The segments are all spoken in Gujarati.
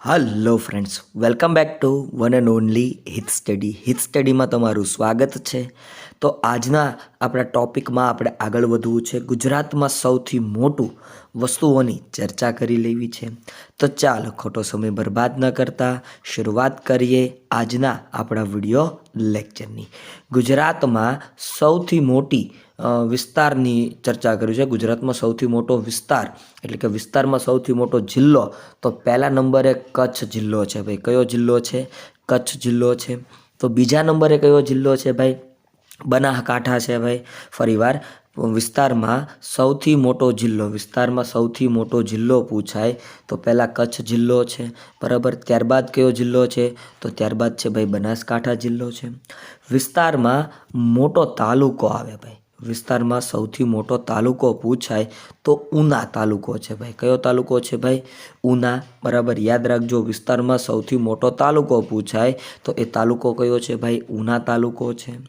Hello friends welcome back to one and only hit study hit સ્ટડીમાં તમારું સ્વાગત છે. તો આજના આપણા ટોપિકમાં આપણે આગળ વધવું છે. ગુજરાતમાં સૌથી મોટું વસ્તુઓની ચર્ચા કરી લેવી છે. તો ચાલો ખોટો સમય બરબાદ ન કરતા શરૂઆત કરીએ આજના આપણા વીડિયો લેક્ચરની. ગુજરાતમાં સૌથી મોટી વિસ્તારની ચર્ચા કરી છે. ગુજરાતમાં સૌથી મોટો વિસ્તાર, એટલે કે વિસ્તારમાં સૌથી મોટો જિલ્લો, તો પહેલા નંબરે કચ્છ જિલ્લો છે ભાઈ. કયો જિલ્લો છે? કચ્છ જિલ્લો છે. તો બીજા નંબરે કયો જિલ્લો છે ભાઈ? બનાસકાંઠા છે ભાઈ. ફરીવાર વિસ્તારમાં સૌથી મોટો જિલ્લો, વિસ્તારમાં સૌથી મોટો જિલ્લો પૂછાય તો પહેલાં કચ્છ જિલ્લો છે. બરાબર, ત્યારબાદ કયો જિલ્લો છે? તો ત્યારબાદ છે ભાઈ બનાસકાંઠા જિલ્લો છે. વિસ્તારમાં મોટો તાલુકો આવે ભાઈ. વિસ્તારમાં સૌથી મોટો તાલુકો પૂછાય તો ઉના તાલુકો છે ભાઈ. કયો તાલુકો છે ભાઈ? ઉના. બરાબર, યાદ રાખજો, વિસ્તારમાં સૌથી મોટો તાલુકો પૂછાય તો એ તાલુકો કયો છે ભાઈ? ઉના તાલુકો છે.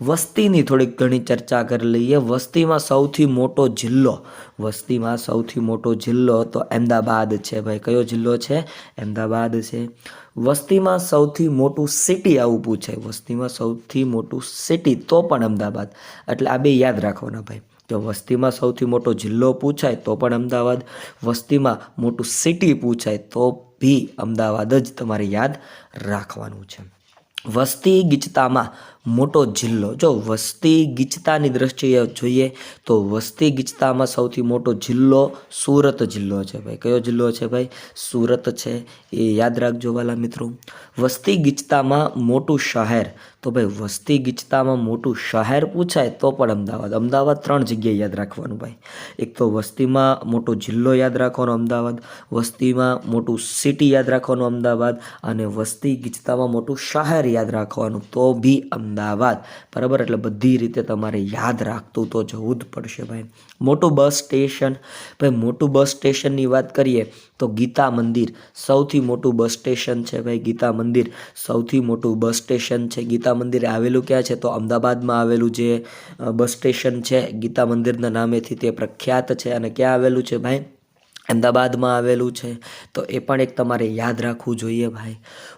વસ્તીની થોડીક ઘણી ચર્ચા કરી લઈએ. વસ્તીમાં સૌથી મોટો જિલ્લો. વસ્તીમાં સૌથી મોટો જિલ્લો તો અમદાવાદ છે ભાઈ. કયો જિલ્લો છે? અમદાવાદ છે. વસ્તીમાં સૌથી મોટું સિટી આવું પૂછાય. વસ્તીમાં સૌથી મોટું સિટી તો પણ અમદાવાદ. એટલે આ બે યાદ રાખવાના ભાઈ. જો વસ્તીમાં સૌથી મોટો જિલ્લો પૂછાય તો પણ અમદાવાદ. વસ્તીમાં મોટું સિટી પૂછાય તો બી અમદાવાદ જ તમારે યાદ રાખવાનું છે. વસ્તી ગીચતામાં મોટો જિલ્લો. જો વસ્તી ગીચતાની દ્રષ્ટિએ જોઈએ તો વસ્તી ગીચતામાં સૌથી મોટો જિલ્લો સુરત જિલ્લો છે ભાઈ. કયો જિલ્લો છે ભાઈ? સુરત છે. એ યાદ રાખજો વાલા મિત્રો. વસ્તી ગીચતામાં મોટું શહેર. તો ભાઈ, વસ્તી ગીચતામાં મોટું શહેર પૂછાય તો પણ અમદાવાદ. અમદાવાદ ત્રણ જગ્યાએ યાદ રાખવાનું ભાઈ. એક તો વસ્તીમાં મોટો જિલ્લો યાદ રાખવાનો અમદાવાદ, વસ્તીમાં મોટું સિટી યાદ રાખવાનું અમદાવાદ અને વસ્તી ગીચતામાં મોટું શહેર યાદ રાખવાનું તો બી અમદાવાદ. બરાબર? એટલે બધી રીતે તમારે યાદ રાખતું તો જવું જ પડશે ભાઈ. મોટું બસ સ્ટેશન. ભાઈ, મોટું બસ સ્ટેશનની વાત કરીએ તો ગીતા મંદિર સૌથી મોટું બસ સ્ટેશન છે ભાઈ ગીતા મંદિર. સૌથી મોટું બસ સ્ટેશન છે ગીતા મંદિર આવેલું ક્યાં છે? તો અમદાવાદમાં આવેલું જે બસ સ્ટેશન છે ગીતા મંદિરના નામેથી તે પ્રખ્યાત છે. અને ક્યાં આવેલું છે ભાઈ? અમદાવાદમાં આવેલું છે. તો એ પણ એક તમારે યાદ રાખવું જોઈએ ભાઈ.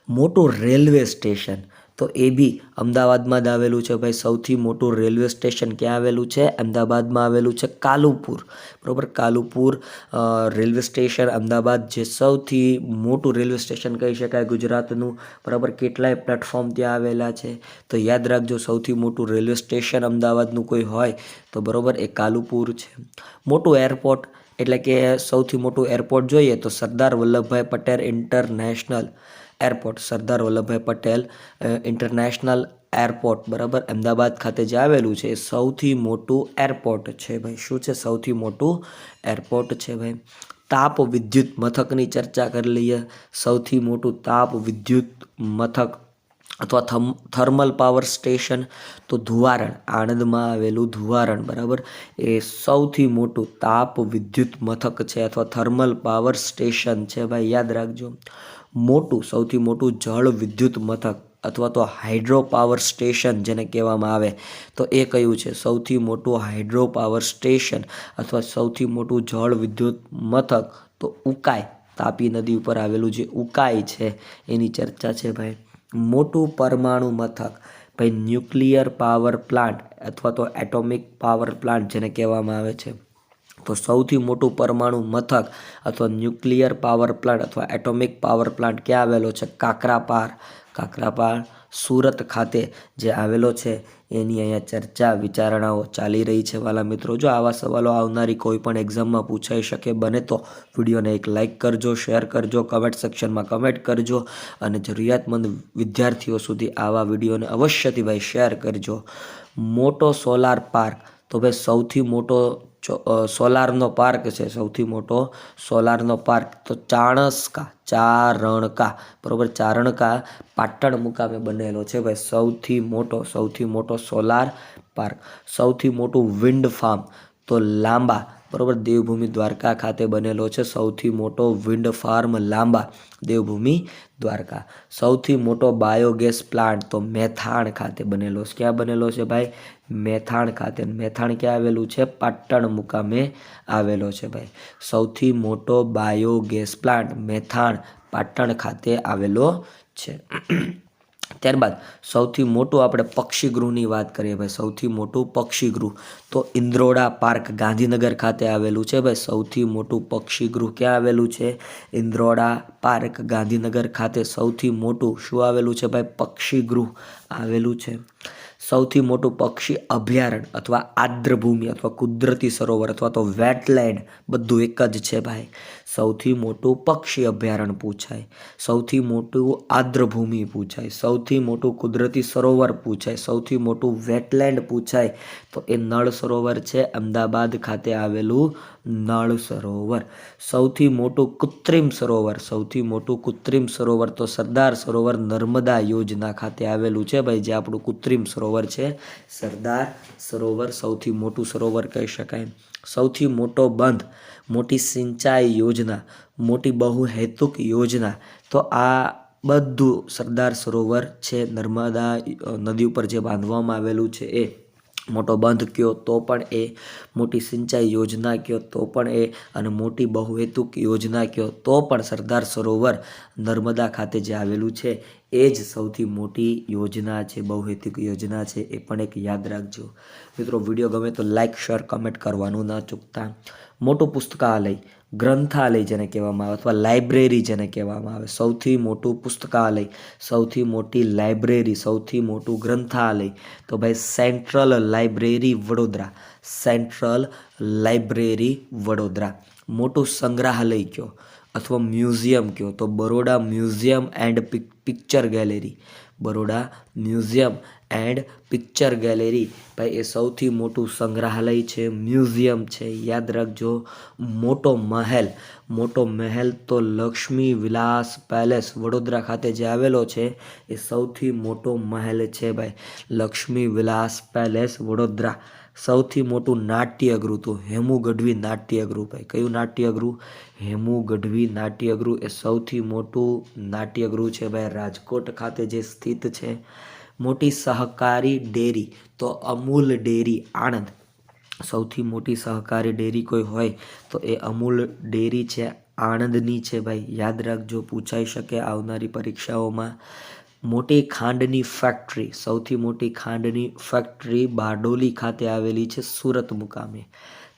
મોટું રેલવે સ્ટેશન. તો એ બી અમદાવાદમાં જ આવેલું છે ભાઈ. સૌથી મોટું રેલવે સ્ટેશન ક્યાં આવેલું છે? અમદાવાદમાં આવેલું છે કાલુપુર. બરાબર? કાલુપુર રેલવે સ્ટેશન અમદાવાદ જે સૌથી મોટું રેલવે સ્ટેશન કહી શકાય ગુજરાતનું. બરાબર? કેટલાય પ્લેટફોર્મ ત્યાં આવેલા છે. તો યાદ રાખજો, સૌથી મોટું રેલવે સ્ટેશન અમદાવાદનું કોઈ હોય તો બરાબર એ કાલુપુર છે. મોટું એરપોર્ટ એટલે કે સૌથી મોટું એરપોર્ટ જોઈએ તો Sardar Vallabhbhai Patel international airport Sardar Vallabhbhai Patel international airport બરાબર? અમદાવાદ ખાતે જે આવેલું છે એ સૌથી મોટું એરપોર્ટ છે ભાઈ. શું છે સૌથી મોટું એરપોર્ટ છે ભાઈ? તાપ વિદ્યુત મથકની ચર્ચા કરી લઈએ. સૌથી મોટું તાપ વિદ્યુત મથક અથવા થમ, થર્મલ પાવર સ્ટેશન, તો ધુવારણ, આણંદમાં આવેલું ધુવારણ, બરાબર? એ સૌથી મોટું તાપ વિદ્યુત મથક છે અથવા થર્મલ પાવર સ્ટેશન છે, ભાઈ, યાદ રાખજો. મોટું, સૌથી મોટું જળ વિદ્યુત મથક અથવા તો હાઇડ્રો પાવર સ્ટેશન જેને કહેવામાં આવે, તો એ કયું છે? સૌથી મોટું હાઇડ્રો પાવર સ્ટેશન અથવા સૌથી મોટું જળ વિદ્યુત મથક, તો ઉકાઈ, તાપી નદી ઉપર આવેલું જે ઉકાઈ છે, એની ચર્ચા છે, ભાઈ. મોટું પરમાણુ મથક. ભાઈ ન્યુક્લિયર પાવર પ્લાન્ટ અથવા તો એટોમિક પાવર પ્લાન્ટ જેને કહેવામાં આવે છે. તો સૌથી મોટું પરમાણુ મથક અથવા ન્યુક્લિયર પાવર પ્લાન્ટ અથવા એટોમિક પાવર પ્લાન્ટ ક્યાં આવેલો છે? કાકરાપાર. કાકરાપાર સુરત ખાતે જે આવેલો છે, એની અહીંયા ચર્ચા, વિચારણાઓ ચાલી રહી છે. વાલા મિત્રો, જો આવા સવાલો આવનારી કોઈ પણ એક્ઝામમાં પૂછાઈ શકે, બને તો વિડીયોને એક લાઇક કરજો શેર કરજો કમેન્ટ સેક્શનમાં કમેન્ટ કરજો અને જરૂરિયાતમંદ વિદ્યાર્થીઓ સુધી આવા વિડીયોને અવશ્યથી ભાઈ શેર કરજો. મોટો સોલાર પાર્ક તો ભાઈ સૌથી મોટો સોલારનો પાર્ક છે સૌથી મોટો. સોલારનો પાર્ક તો ચાણસ્કા, ચારણકા, બરાબર? ચારણકા પાટણ મુકામે બનેલો છે ભાઈ. સૌથી મોટો સૌથી મોટો સોલાર પાર્ક. સૌથી મોટું વિન્ડ ફાર્મ તો લાંબા બરોબર, દેવભૂમિ દ્વારકા ખાતે બનેલો છે સૌથી મોટો વિન્ડ ફાર્મ લાંબા દેવભૂમિ દ્વારકા. સૌથી મોટો બાયોગેસ પ્લાન્ટ તો મેથાણ ખાતે બનેલો છે. ક્યાં બનેલો છે ભાઈ? મેથાણ ખાતે. મેથાણ ક્યાં આવેલું છે? પાટણ મુકામે આવેલો છે ભાઈ. સૌથી મોટો બાયોગેસ પ્લાન્ટ મેથાણ પાટણ ખાતે આવેલો છે. ત્યારબાદ સૌથી મોટું આપણે પક્ષીગૃહની વાત કરીએ ભાઈ, સૌથી મોટું પક્ષીગૃહ તો ઇન્દ્રોડા પાર્ક ગાંધીનગર ખાતે આવેલું છે ભાઈ, સૌથી મોટું પક્ષીગૃહ ક્યાં આવેલું છે? ઇન્દ્રોડા પાર્ક ગાંધીનગર ખાતે સૌથી મોટું શું આવેલું છે ભાઈ? પક્ષીગૃહ આવેલું છે. સૌથી મોટું પક્ષી અભયારણ્ય અથવા આર્દ્રભૂમિ અથવા કુદરતી સરોવર અથવા તો વેટલેન્ડ બધું એક જ છે ભાઈ. સૌથી મોટું પક્ષી અભયારણ્ય પૂછાય, સૌથી મોટું આદ્રભૂમિ પૂછાય, સૌથી મોટું કુદરતી સરોવર પૂછાય, સૌથી મોટું વેટલેન્ડ પૂછાય. તો એ નળ સરોવર છે, અમદાવાદ ખાતે આવેલું નળ સરોવર. સૌથી મોટું કૃત્રિમ સરોવર, સૌથી મોટું કૃત્રિમ સરોવર તો સરદાર સરોવર નર્મદા યોજના ખાતે આવેલું છે ભાઈ, જે આપણું કૃત્રિમ સરોવર છે. સરદાર સરોવર સૌથી મોટું સરોવર કહી શકાય. સૌથી મોટો બંધ, મોટી સિંચાઈ યોજના, મોટી બહુહેતુક યોજના. તો આ બધું સરદાર સરોવર છે, નર્મદા નદી ઉપર જે બાંધવામાં આવેલું છે એ. મોટો બંધ કયો તો પણ એ મોટી સિંચાઈ યોજના કયો તો પણ એ અને મોટી બહુહેતુક યોજના કયો તો પણ સરદાર સરોવર નર્મદા ખાતે જે આવેલું છે, એ જ સૌથી મોટી યોજના છે, બહુહેતુક યોજના છે, એ પણ એક યાદ રાખજો. મિત્રો, વીડિયો ગમે તો લાઇક શેર કમેન્ટ કરવાનું ના ચૂકતા. મોટું પુસ્તકાલય ગ્રંથાલય જેને કહેવામાં આવે અથવા લાઇબ્રેરી જેને કહેવામાં આવે. સૌથી મોટું પુસ્તકાલય, સૌથી મોટી લાઇબ્રેરી, સૌથી મોટું ગ્રંથાલય. તો ભાઈ central library Vadodara. Central library Vadodara. મોટું સંગ્રહાલય કયો? અથવા મ્યુઝિયમ કયો? તો Baroda museum and picture gallery. Baroda museum and picture gallery ભાઈ, એ સૌથી મોટું સંગ્રહાલય છે મ્યુઝિયમ છે. યાદ રાખજો, મોટો મહેલ. મોટો મહેલ તો લક્ષ્મી વિલાસ પેલેસ વડોદરા ખાતે જે આવેલો છે, એ સૌથી મોટો મહેલ છે ભાઈ. લક્ષ્મી વિલાસ પેલેસ વડોદરા. સૌથી મોટું નાટ્યગૃહ તો હેમુ ગઢવી નાટ્યગૃહ ભાઈ. કયું નાટ્યગૃહ? હેમુ ગઢવી નાટ્યગૃહ એ સૌથી મોટું નાટ્યગૃહ છે ભાઈ. રાજકોટ ખાતે જે સ્થિત છે મોટી સહકારી ડેરી. તો અમૂલ ડેરી આણંદ. સૌથી મોટી સહકારી ડેરી કોઈ હોય તો એ અમૂલ ડેરી છે, આણંદની છે ભાઈ. યાદ રાખજો, પૂછાઈ શકે આવનારી પરીક્ષાઓમાં. મોટી ખાંડની ફેક્ટરી સૌથી મોટી ખાંડની ફેક્ટરી બારડોલી ખાતે આવેલી છે સુરત મુકામે.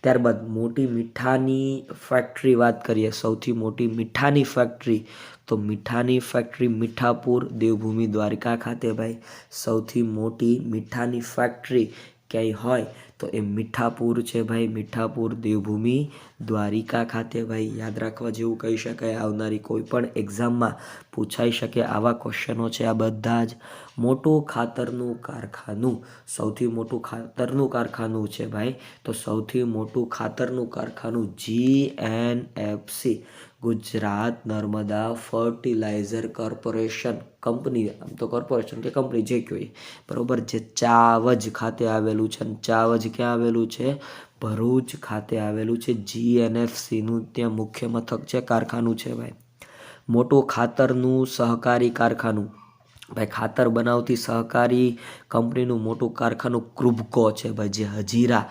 ત્યારબાદ મોટી મીઠાની ફેક્ટરી વાત કરીએ, સૌથી મોટી મીઠાની ફેક્ટરી તો મીઠાની ફેક્ટરી મીઠાપુર, દેવભૂમિ દ્વારકા ખાતે ભાઈ. સૌથી મોટી મીઠાની ફેક્ટરી ક્યાંય હોય તો એ મીઠાપુર છે ભાઈ, મીઠાપુર દેવભૂમિ દ્વારિકા ખાતે ભાઈ, યાદ રાખવા જેવું કહી શકાય, આવનારી કોઈ પણ એક્ઝામમાં પૂછાઈ શકે આવા ક્વેશ્ચનો છે આ બધા જ. મોટું ખાતરનું કારખાનું, સૌથી મોટું ખાતરનું કારખાનું છે ભાઈ, તો સૌથી મોટું ખાતરનું કારખાનું G N F C Gujarat Narmada fertilizer corporation company, આમ તો કોર્પોરેશન કે કંપની જે કહેવાય, બરાબર જે ચાવજ ખાતે આવેલું છે. અને ચાવજ ક્યાં આવેલું છે? ભરૂચ ખાતે આવેલું છે. જીએનએફસીનું ત્યાં મુખ્ય મથક છે, કારખાનું છે ભાઈ. મોટું ખાતરનું સહકારી કારખાનું. ભાઈ, ખાતર બનાવતી સહકારી કંપનીનું મોટું કારખાનું ક્રુબકો છે ભાઈ, જે હજીરા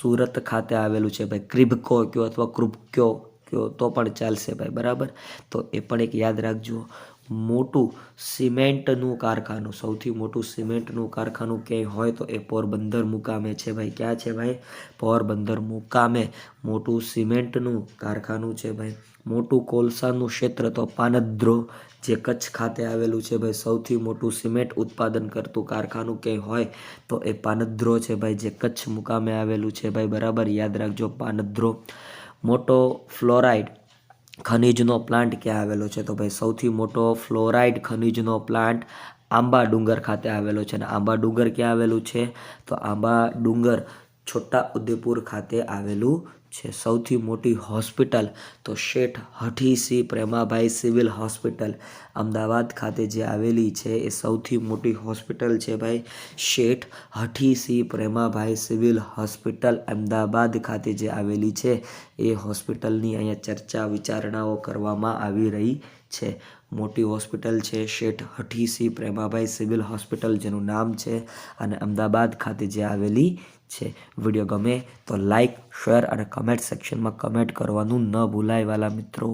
સુરત ખાતે આવેલું છે ભાઈ. ક્રિબકો કયો અથવા ક્રુબક્યો? કયો તો પણ ચાલશે ભાઈ, બરાબર? તો એ પણ એક યાદ રાખજો. મોટું સિમેન્ટનું કારખાનું, સૌથી મોટું સિમેન્ટનું કારખાનું ક્યાંય હોય તો એ પોરબંદર મુકામે છે ભાઈ. ક્યાં છે ભાઈ? પોરબંદર મુકામે. મોટું સિમેન્ટનું કારખાનું છે ભાઈ. મોટું કોલસાનું ક્ષેત્ર તો પાનદ્રો, જે કચ્છ ખાતે આવેલું છે ભાઈ. સૌથી મોટું સિમેન્ટ ઉત્પાદન કરતું કારખાનું ક્યાંય હોય તો એ પાનદ્રો છે ભાઈ, જે કચ્છ મુકામે આવેલું છે ભાઈ. બરાબર? યાદ રાખજો, પાનદ્રો. મોટો ફ્લોરાઇડ ખનીજનો પ્લાન્ટ ક્યાં આવેલો છે? તો ભાઈ, સૌથી મોટો ફ્લોરાઇડ ખનીજનો પ્લાન્ટ આંબા ડુંગર ખાતે આવેલો છે. અને આંબા ડુંગર ક્યાં આવેલું છે? તો આંબા ડુંગર છોટા ઉદેપુર ખાતે આવેલું છે. સૌથી મોટી હોસ્પિટલ તો શેઠ હઠીસિંહ પ્રેમાભાઈ સિવિલ હોસ્પિટલ. અમદાવાદ ખાતે જે આવેલી છે એ સૌથી મોટી હોસ્પિટલ છે ભાઈ. શેઠ હઠીસિંહ પ્રેમાભાઈ સિવિલ હોસ્પિટલ અમદાવાદ ખાતે જે આવેલી છે એ હોસ્પિટલની અહીંયા ચર્ચા વિચારણાઓ કરવામાં આવી રહી છે. મોટી હોસ્પિટલ છે શેઠ હઠીસિંહ પ્રેમાભાઈ સિવિલ હોસ્પિટલ જેનું નામ છે અને અમદાવાદ ખાતે જે આવેલી છે વીડિયો ગમે તો લાઇક શેર અને કમેન્ટ સેક્શનમાં કમેન્ટ કરવાનું ન ભૂલાય વાલા મિત્રો.